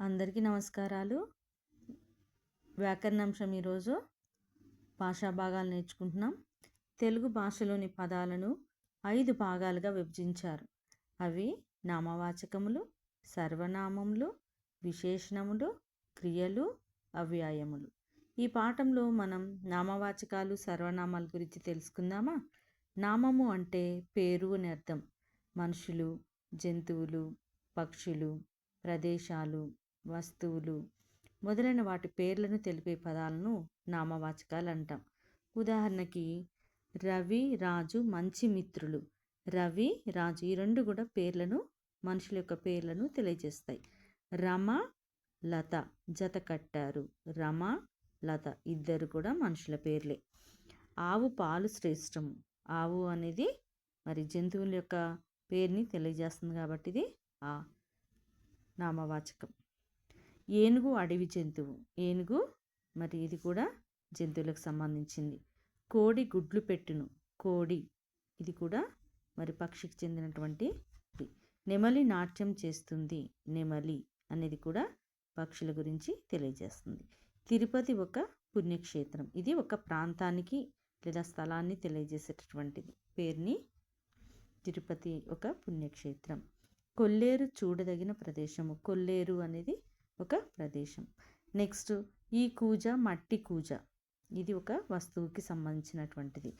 అందరికీ నమస్కారాలు. వ్యాకరణాంశం ఈరోజు భాషా భాగాలు నేర్చుకుంటున్నాం. తెలుగు భాషలోని పదాలను ఐదు భాగాలుగా విభజించారు. అవి నామవాచకములు సర్వనామములు విశేషణములు క్రియలు అవ్యాయములు. ఈ పాఠంలో మనం నామవాచకాలు సర్వనామాల గురించి తెలుసుకుందామా? నామము అంటే పేరు అని అర్థం. మనుషులు జంతువులు పక్షులు ప్రదేశాలు వస్తువులు మొదలైన వాటి పేర్లను తెలిపే పదాలను నామవాచకాలు అంటాం ఉదాహరణకి రవి రాజు మంచి మిత్రులు. రవి రాజు ఈ రెండు కూడా పేర్లను మనుషుల యొక్క పేర్లను తెలియజేస్తాయి. రమ లత జత కట్టారు. రమ లత ఇద్దరు కూడా మనుషుల పేర్లే. ఆవు పాలు శ్రేష్టము ఆవు అనేది మరి జంతువుల యొక్క పేరుని తెలియజేస్తుంది కాబట్టి ఇది ఆ నామవాచకం. ఏనుగు అడవి జంతువు. ఏనుగు మరి ఇది కూడా జంతువులకు సంబంధించింది. కోడి గుడ్లు పెట్టును. కోడి ఇది కూడా మరి పక్షికి చెందినటువంటి నెమలి నాట్యం చేస్తుంది. నెమలి అనేది కూడా పక్షుల గురించి తెలియజేస్తుంది. తిరుపతి ఒక పుణ్యక్షేత్రం. ఇది ఒక ప్రాంతానికి లేదా స్థలాన్ని తెలియజేసేటటువంటిది. పేరుని తిరుపతి ఒక పుణ్యక్షేత్రం. కొల్లేరు చూడదగిన ప్రదేశము. కొల్లేరు అనేది ఒక ప్రదేశం. నెక్స్ట్ ఈ కూజ మట్టి కూజ. ఇది ఒక వస్తువుకి సంబంధించినటువంటిది.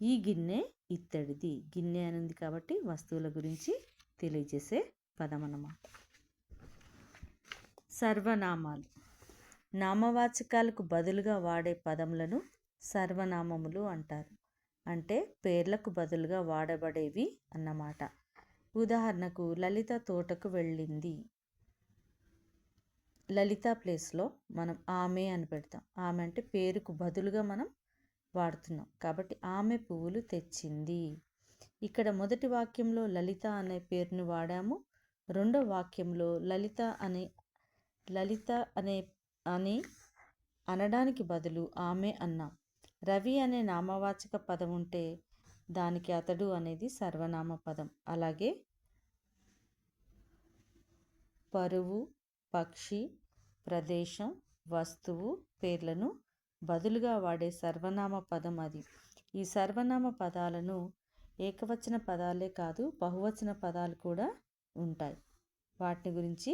ఈ గిన్నె ఇత్తడిది. గిన్నె అనేది కాబట్టి వస్తువుల గురించి తెలియజేసే పదం అన్నమాట సర్వనామాలు. నామవాచకాలకు బదులుగా వాడే పదములను సర్వనామములు అంటారు. అంటే పేర్లకు బదులుగా వాడబడేవి అన్నమాట. ఉదాహరణకు లలిత తోటకు వెళ్ళింది. లలిత ప్లేస్లో మనం ఆమె అని పెడతాం. ఆమె అంటే పేరుకు బదులుగా మనం వాడుతున్నాం. కాబట్టి ఆమె పువ్వులు తెచ్చింది. ఇక్కడ మొదటి వాక్యంలో లలిత అనే పేరును వాడాము. రెండో వాక్యంలో లలిత అనే లలిత అనే అని అనడానికి బదులు ఆమె అన్నాం. రవి అనే నామవాచక పదం ఉంటే దానికి అతడు అనేది సర్వనామ పదం. అలాగే పరువు పక్షి ప్రదేశం వస్తువు పేర్లను బదులుగా వాడే సర్వనామ పదం అది. ఈ సర్వనామ పదాలను ఏకవచన పదాలే కాదు బహువచన పదాలు కూడా ఉంటాయి. వాటిని గురించి